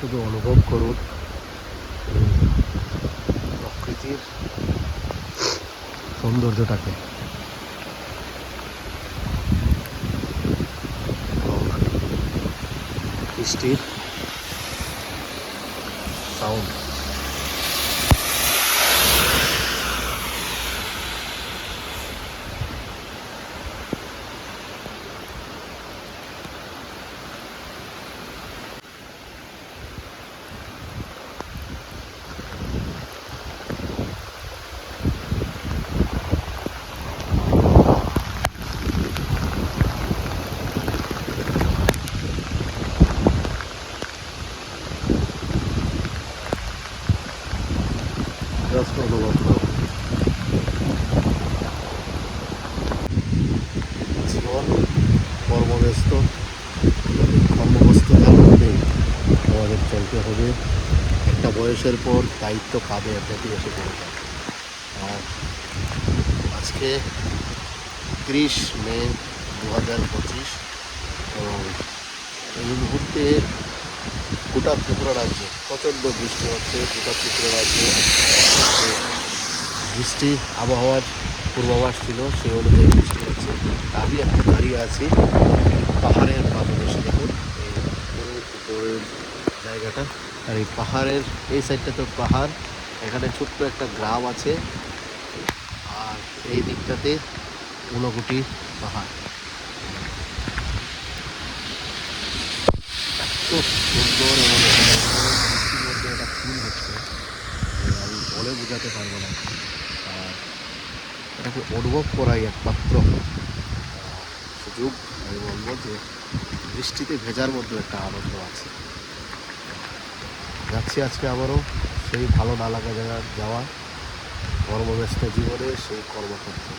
শুধু অনুভব করুন। প্রকৃতির সৌন্দর্যটাকে। বৃষ্টির সাউন্ড জাস্ট অনুভব করুন জীবন কর্মব্যস্ত আমাদের চলতে হবে একটা বয়সের পর দায়িত্ব কাঁধে এমনিতেই এসে পড়ে আর আজকে তিরিশ মে দু হাজার পঁচিশ এবং এই মুহূর্তে গোটা ত্রিপুরা রাজ্যে। প্রচণ্ড বৃষ্টি হচ্ছে, গোটা ত্রিপুরা রাজ্যে। বৃষ্টি, আবহাওয়ার পূর্বাভাস ছিল, সেই অনুযায়ী বৃষ্টি হচ্ছে। আমি এখন দাঁড়িয়ে আছি পাহাড়ের পাদদেশে দেখুন। এই উপরের জায়গাটা। আর এই পাহাড়ের, এই সাইডটা তো পাহাড়। এখানে ছোট্ট একটা গ্রাম আছে। আর এই দিকটাতে ঊনকোটি পাহাড়। সুন্দর এবং মধ্যে একটা ফিল হচ্ছে আমি বলে বোঝাতে পারব না। আর এটাকে অনুভব করাই একমাত্র সুযোগ। আমি বলব যে বৃষ্টিতে ভেজার মধ্যে একটা আনন্দ আছে। যাচ্ছি আজকে আবারও সেই ভালো না লাগা জায়গা যাওয়া, কর্মব্যস্ত জীবনে সেই কর্মক্ষেত্রে।